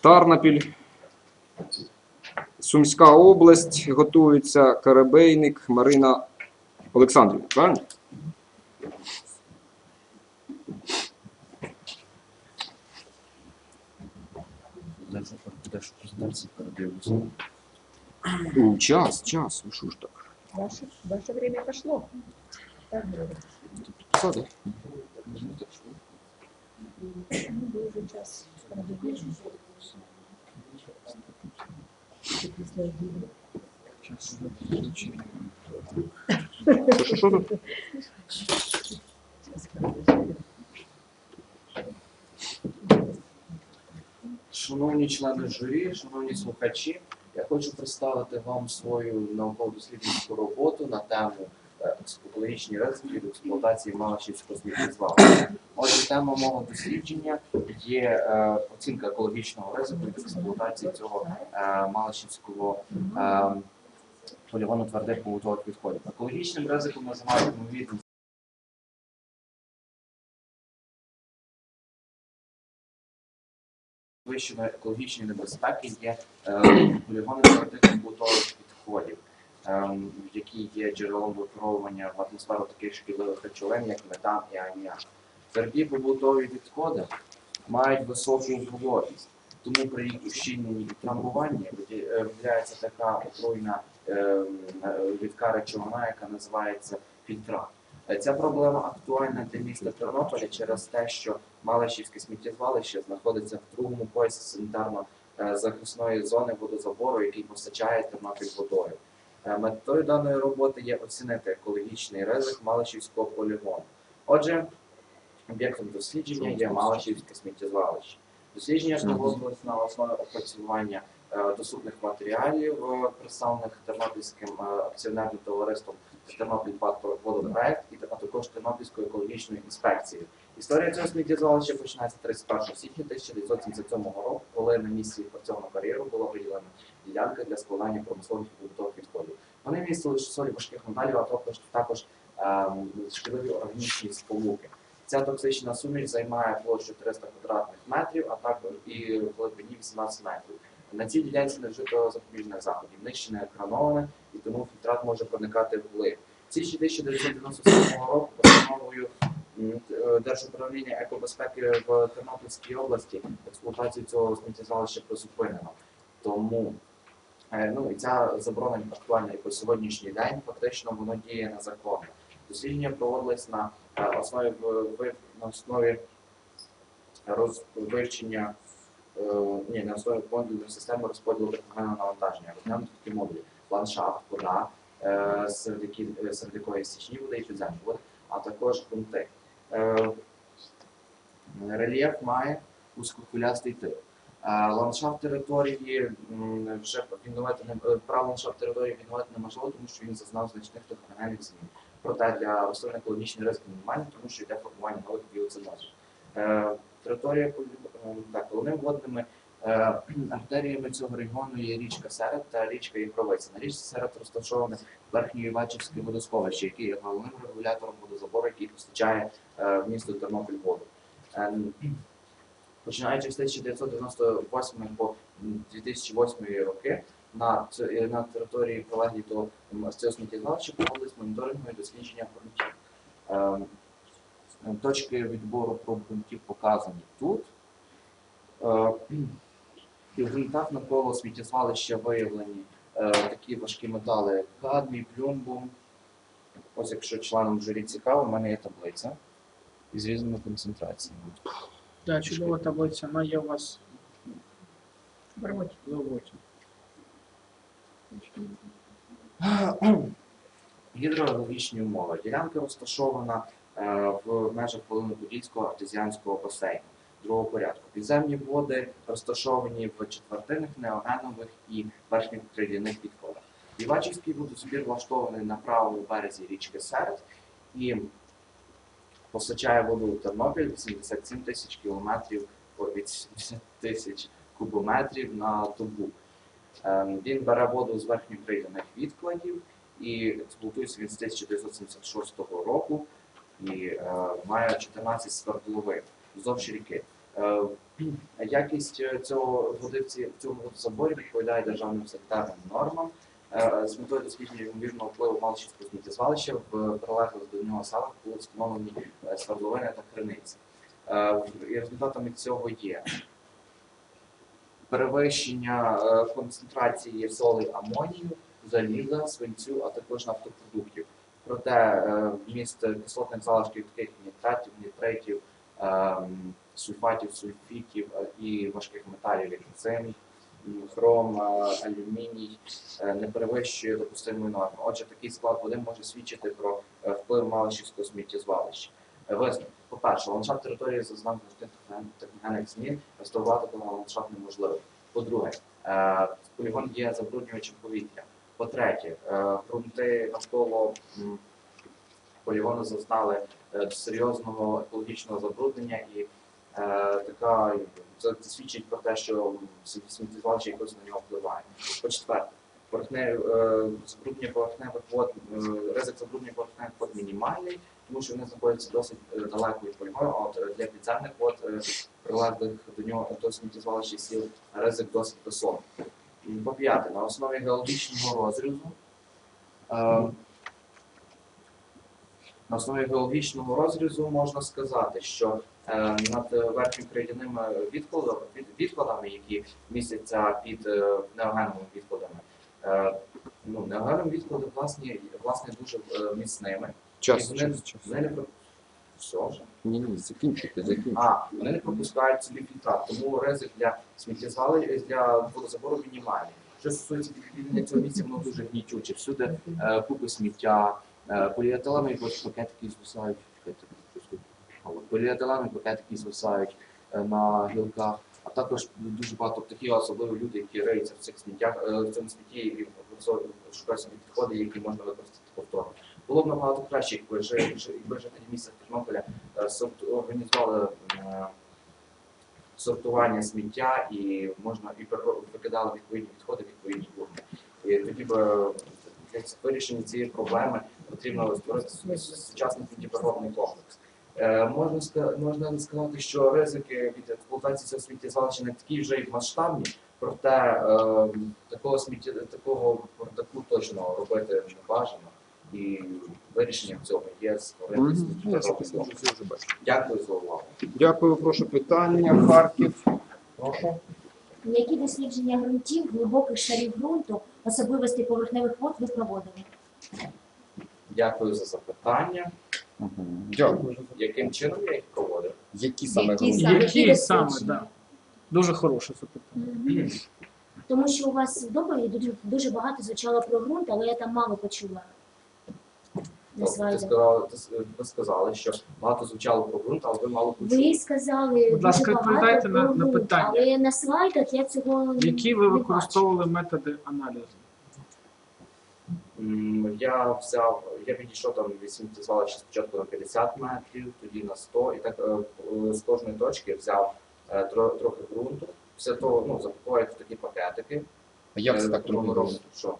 Тарнапіль, Сумська область, готується Карабейник Марина Олександрівна. Правильно? Ну, час, час, ну що ж так. Ваше, ваше время пошло. Так. Ну, вы час. Шановні члени журі, шановні слухачі, я хочу представити вам свою науково-дослідницьку роботу на тему е, екологічні ризики від експлуатації Малашівського сміттєзвалища. Отже, тема мого дослідження є е, оцінка екологічного ризику від експлуатації цього е, Малашівського е, полігону твердих побутових відходів. Екологічним ризиком називають ймовірність підвищеної екологічної небезпеки є е, полігони твердих побутових відходів, які є джерелом випаровування в атмосферу таких шкідливих речовин, як метан і аміак. Тверді побутові відходи мають високу вологість, тому при їх ущільненні і трамбуванні е, виділяється така отруйна ем, е, рідка речовина, яка називається фільтрат. Е, Ця проблема актуальна для міста Тернополя через те, що Малишівське сміттєзвалище знаходиться в другому поясі санітарно-захисної зони водозабору, який постачає Тернопіль водою. Е, Метою даної роботи є оцінити екологічний ризик Малишівського полігону. Отже, об'єктом дослідження є Малишівське сміттєзвалище. Дослідження проводилось на основі опрацювання е, доступних матеріалів, е, представлених Тернопільським акціонерним товариством Тернопіль водопроект і а також Тернопільською екологічною інспекцією. Історія цього сміттєзвалища починається 31 січня 1977 року, коли на місці відпрацьованого кар'єру була виділена ділянка для складання промислових побутових. Вони містили солі важких металів, а також також ем, шкідливі органічні сполуки. Ця токсична суміш займає площу 300 квадратних метрів, а також і в глибині 18 метрів. На цій ділянці не вжито запобіжних заходів, нижче не екрановане, і тому фільтрат може проникати вглиб. Січні 1997 року постановою е, Держуправління екобезпеки в Тернопільській області експлуатацію цього сміттєзвалища призупинено. Тому е, ну, і ця заборона актуальна і по сьогоднішній день, фактично воно діє незаконно. Дослідження проводились на е, основі на основі роз, вивчення е, ні, на основі модульної системи розподілу техногенного навантаження. Розглянути такі модулі ландшафт, вода, е, серед, е, якої стічні води і підземні води, а також ґрунти. Е, Рельєф має узкокулястий тип. Ландшафт території вже відновити не е, прав ландшафт території відновити неможливо, тому що він зазнав значних техногенних змін. Проте для рослин екологічний ризик мінімальний, тому що йде формування нових біоцинозів. Е, Територія е, так, головними водними е, артеріями цього регіону є річка Серед та річка Євровиця. На річці Серед розташоване верхнє Івачівське водосховище, яке є головним регулятором водозабору, який постачає е, в місто Тернопіль воду. Починаючи з 1998 по 2008 роки на, на території прилеглій до сміттєзвалища проводились моніторингові дослідження ґрунтів. Ем, Точки відбору проб ґрунтів показані тут. Е, І в ґрунтах навколо сміттєзвалища виявлені е, такі важкі метали, кадмій, плюмбум. Ось якщо членам журі цікаво, в мене є таблиця із різними концентраціями. Да, чудова таблиця, вона є у вас В роботі. в роботі. Гідрологічні умови. Ділянка розташована е, в межах Волинно-Подільського артезіанського басейну другого порядку. Підземні води розташовані в четвертинних, неогенових і верхніх кридяних відходах. Івачівський водозбір влаштований на правому березі річки Серед і постачає воду у Тернопіль 87 тисяч кілометрів по 80 тисяч кубометрів на добу. Ем, Він бере воду з верхньокридяних відкладів і експлуатується він з 1976 року і е, має 14 свердловин вздовж ріки. Е, Якість е, цього води в цьому водозаборі відповідає державним санітарним нормам. Е, З метою дослідження ймовірного впливу Малишівського сміттєзвалища в прилеглих до нього селах були встановлені е, свердловини та криниці. Е, І результатами цього є перевищення концентрації солі амонію, заліза, свинцю, а також нафтопродуктів. Проте вміст кислотних залишків, таких нітратів, нітритів, ем, сульфатів, сульфітів е, і важких металів, як цинк, м, хром, е, алюміній, е, не перевищує допустимої норми. Отже, такий склад води може свідчити про е, вплив Малишівського сміттєзвалища. Висновок. По-перше, ландшафт території зазнав техногенних змін, реставрувати того ландшафт неможливо. По-друге, полігон є забруднювачем повітря. По-третє, ґрунти навколо полігону зазнали серйозного екологічного забруднення і така це, свідчить про те, що сміттєзвалище якось на нього впливає. По-четверте, поверхне, е, забруднення поверхневих вод, е, ризик забруднення поверхневих вод мінімальний, тому що вони знаходяться досить е, далеко від полігону, а от для підземних вод, прилеглих до нього до сміттєзвалища сіл, ризик досить високий. По-п'яте, на основі геологічного розрізу на основі геологічного розрізу можна сказати, що над верхнім крейдяними відкладами, від- відкладами, які містяться під е, неогенними відкладами, е, ну, неогенні відклади власне, власне дуже е, міцними. Час, вони, час, час. вони не про- все вже. Ні, ні, закінчуйте, закінчуйте. А, вони не пропускають собі фільтрат, тому ризик для сміттєзвали для водозабору мінімальний. Що стосується відвідування цього місця, воно дуже гнітюче. Всюди е, купи сміття, е, поліетиленові пакетики звисають. Чекайте, що скажу. А от Поліетиленові пакетики звисають е, на гілках, а також дуже багато птахів, особливо люди, які риються в цих сміттях, е, в цьому смітті і шукають собі підходи, які можна використати повторно. Було б набагато краще, якби жи- жи- жителі міста Тернополя е, організували сортування сміття і можна і викидали відповідні відходи, відповідні урни. І тоді б для вирішення цієї проблеми потрібно створити сучасний сміттєпереробний комплекс. Е, Можна можна сказати, що ризики від експлуатації цього сміттєзвалища не такі вже й масштабні, проте е, такого сміття такого бардаку точно робити не бажано. І вирішенням цього є створити вже бачу. Дякую за увагу. Дякую, прошу питання. Харків. Прошу. Які дослідження ґрунтів, глибоких шарів ґрунту, особливостей поверхневих вод ви проводили? Дякую за запитання. Мгм. Дякую. Яким чином я їх проводив? Які саме Які групи? саме? Які саме, дослідження? да. Дуже хороше запитання. Тому що у вас в доповіді дуже, дуже багато звучало про ґрунт, але я там мало почула. На Тобто, ти слайдах. сказали, ти с- ви сказали, що багато звучало про ґрунт, але ви мало почули. Ви сказали Будь дуже ласка, багато відповідайте про на- на ґрунт, питання. але на слайдах я цього не Які ви використовували методи аналізу? Я взяв, я підійшов там від сміттєзвалища спочатку на 50 метрів, тоді на 100, і так е, е, з кожної точки взяв е, трохи ґрунту. Після того ну, запакував в такі пакетики. А Як це так робимо, Що?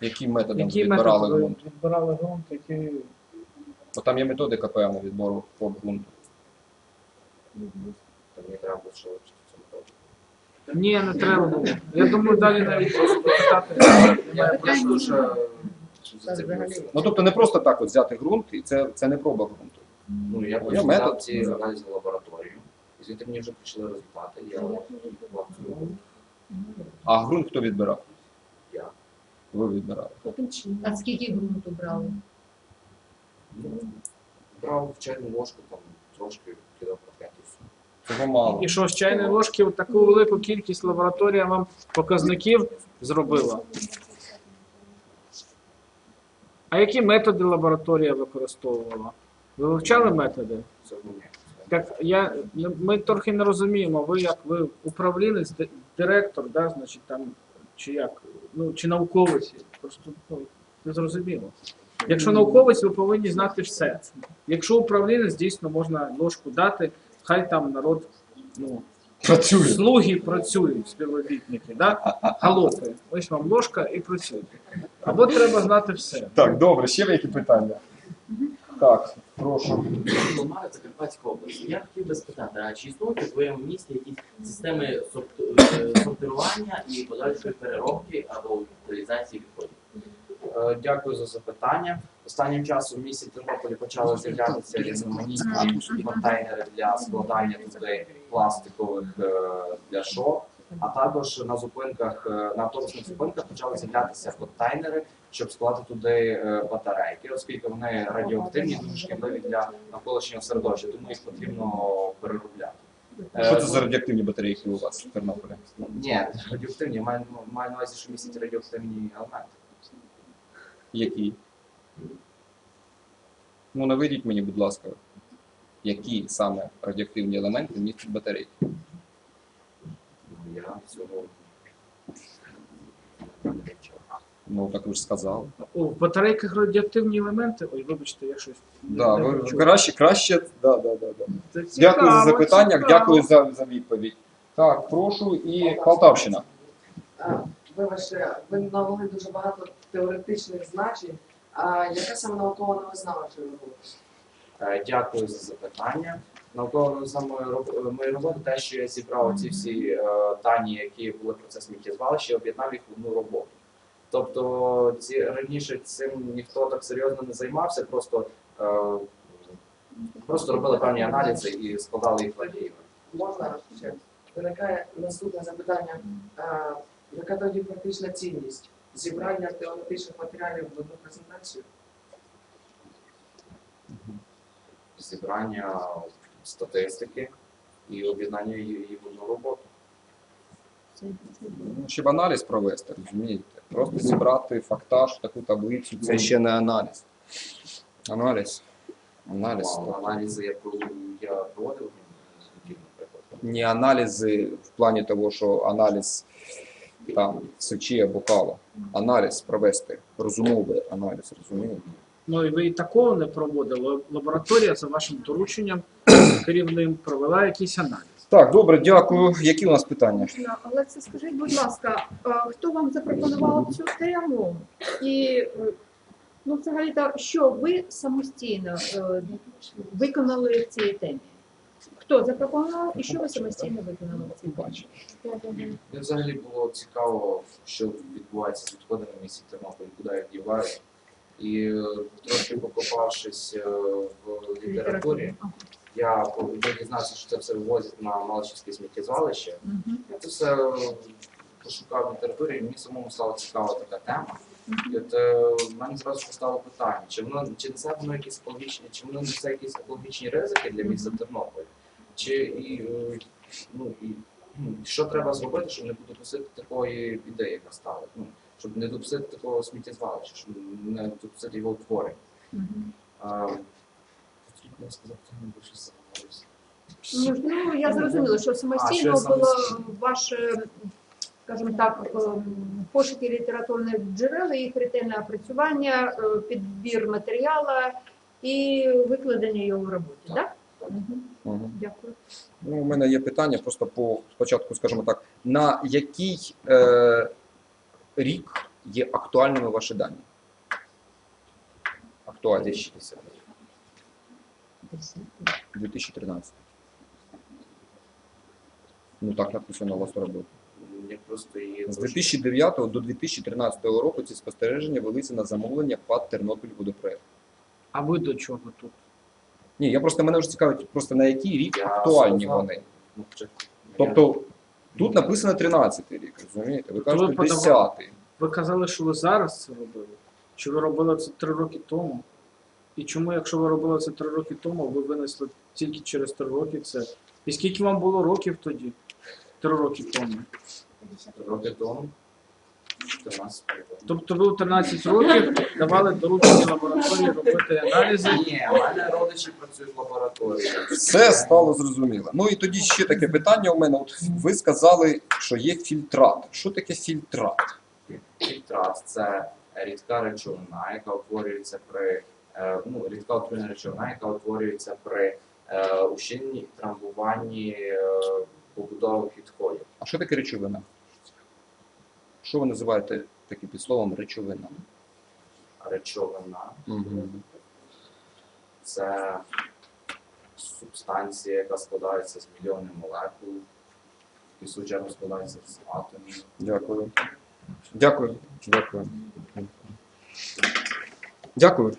Яким методом Які відбирали методи ґрунт? відбирали ґрунт, які Бо там є методика певна відбору по ґрунту. Та мені треба було методу. Ні, не треба було. Я думаю, далі навіть просто. Я немає про що. зацікавився. Ну тобто не просто так от взяти ґрунт, і це, це не проба ґрунту. Ну, я потім метод. взяв ці аналізи в лабораторію. І звідти мені вже прийшли результати. Я А ґрунт хто відбирав? Я. Ви відбирали. Чином? А скільки ґрунту брали? ну, брав в чайну ложку, там трошки кидав пакетів. Цього мало. І що з чайної ложки таку велику кількість лабораторія вам показників зробила. А які методи лабораторія використовувала? Ви вивчали методи? Так я ми трохи не розуміємо. Ви як ви управлінець, директор, да, значить там чи як, ну чи науковець, просто ну, не зрозуміло. Якщо науковець, ви повинні знати все. Якщо управлінець, дійсно можна ложку дати, хай там народ ну, Працює. слуги працюють, співробітники, да? галопи. Ось вам ложка і працюйте. Або треба знати все. Так, добре, ще які питання? Так, Прошу. Ломара, Закарпатська область. Я хотів би спитати, а чи існують у твоєму місті якісь системи е, сортирування і подальшої переробки або утилізації відходів? Е, Дякую за запитання. Останнім часом в місті Тернополі почали з'являтися різноманітні контейнери для складання туди пластикових е, пляшок. А також на зупинках, е, на автобусних зупинках почали з'являтися контейнери, щоб склати туди е, батарейки, оскільки вони радіоактивні, дуже шкідливі для навколишнього середовища, тому їх потрібно переробляти. Що це за радіоактивні батарейки у вас в Тернополі? Ні, радіоактивні, маю, маю на увазі, що містять радіоактивні елементи. Які? Ну, наведіть мені, будь ласка, які саме радіоактивні елементи містять батарейки? Я цього Ну, так ви ж сказали. О, в батарейках радіоактивні елементи. Ой, вибачте, я щось. Да, не ви краще, краще. Да, да, да, да. Це Дякую за запитання, цікаво. дякую за, за відповідь. Так, прошу, і Полтавщина. А, Вибачте, ви навели дуже багато теоретичних значень. А яка саме наукова новизна вашої роботи? Е, Дякую за запитання. Науково самої роб- моєї роботи те, що я зібрав ці всі е, дані, які були про це сміттєзвалище, і об'єднав їх в одну роботу. Тобто ці раніше цим ніхто так серйозно не займався, просто, е, просто робили певні аналізи і складали їх в. Можна ще? Виникає наступне запитання. А, яка тоді практична цінність зібрання теоретичних матеріалів в одну презентацію? Зібрання статистики і об'єднання її в одну роботу. Ну, щоб аналіз провести, розумієте? Просто зібрати фактаж, таку таблицю, це ще не аналіз. Аналіз. Аналіз. Ну, Аналізи я проводив, я проводив, наприклад. Не аналізи в плані того, що аналіз там сечі або кава. Аналіз провести, розумовий аналіз, розумієте? Ну і ви і такого не проводили. Лабораторія за вашим дорученням керівним провела якийсь аналіз. Так, добре, дякую. Які у нас питання? Але це скажіть, будь ласка, хто вам запропонував цю тему? І е, ну, взагалі так, що ви самостійно е, виконали в цій темі? Хто запропонував і що ви самостійно виконали цій? Мені взагалі було цікаво, що відбувається з відходами в місті Тернопіль, куди їх дівають. І е, трошки покопавшись е, в літературі, я дізнався, що це все вивозять на Малачівське сміттєзвалище. Я це все е, пошукав в літературі, і мені самому стала цікава така тема. І от в мене зразу постало питання, чи воно чи несе воно якісь екологічні, чи воно несе якісь екологічні ризики для міста Тернополь, чи і, е, ну, і ну, що треба зробити, щоб не допустити такої біди, яка стала. Ну, щоб не допустити такого сміттєзвалища, щоб не допустити його утворення. Скільки я не більше заговорився. Ну, я зрозуміла, що А, самостійно що було ваше, скажімо так, ем, пошуки літературних джерел, їх ретельне опрацювання, е, підбір матеріалу і викладення його в роботі, так? Мгм. Угу. Дякую. Ну, у мене є питання просто по спочатку, скажімо так, на який е, рік є актуальними ваші дані? Актуальні. 2010. 2013. Ну так написано у вас в роботі. Я просто її З 2009 до 2013 року ці спостереження велися на замовлення ПАД Тернопіль водопроект. А ви до чого тут? Ні, я просто мене вже цікавить, просто на який рік актуальні вони. Тобто тут написано 13 рік, розумієте? Ви ви кажете подавали- 10. Ви казали, що ви зараз це робили? Чи ви робили це три роки тому? І чому, якщо ви робили це три роки тому, ви винесли тільки через три роки це? І скільки вам було років тоді? Три роки тому. роки тому. 14 років. Тобто ви у 13 років давали доручення лабораторії робити аналізи. Ні, у мене родичі працюють в лабораторії. Все стало зрозуміло. Ну і тоді ще таке питання у мене. От ви сказали, що є фільтрат. Що таке фільтрат? Фільтрат це рідка речовина, яка утворюється при е, ну, рідка отруєна речовина, яка утворюється при е, ущільненні трамбуванні е, побутових відходів. А що таке речовина? Що ви називаєте таким під словом речовина? Речовина Угу. це субстанція, яка складається з мільйонів молекул, і чергу складається з атомів. Дякую. Дякую. Дякую. Дякую.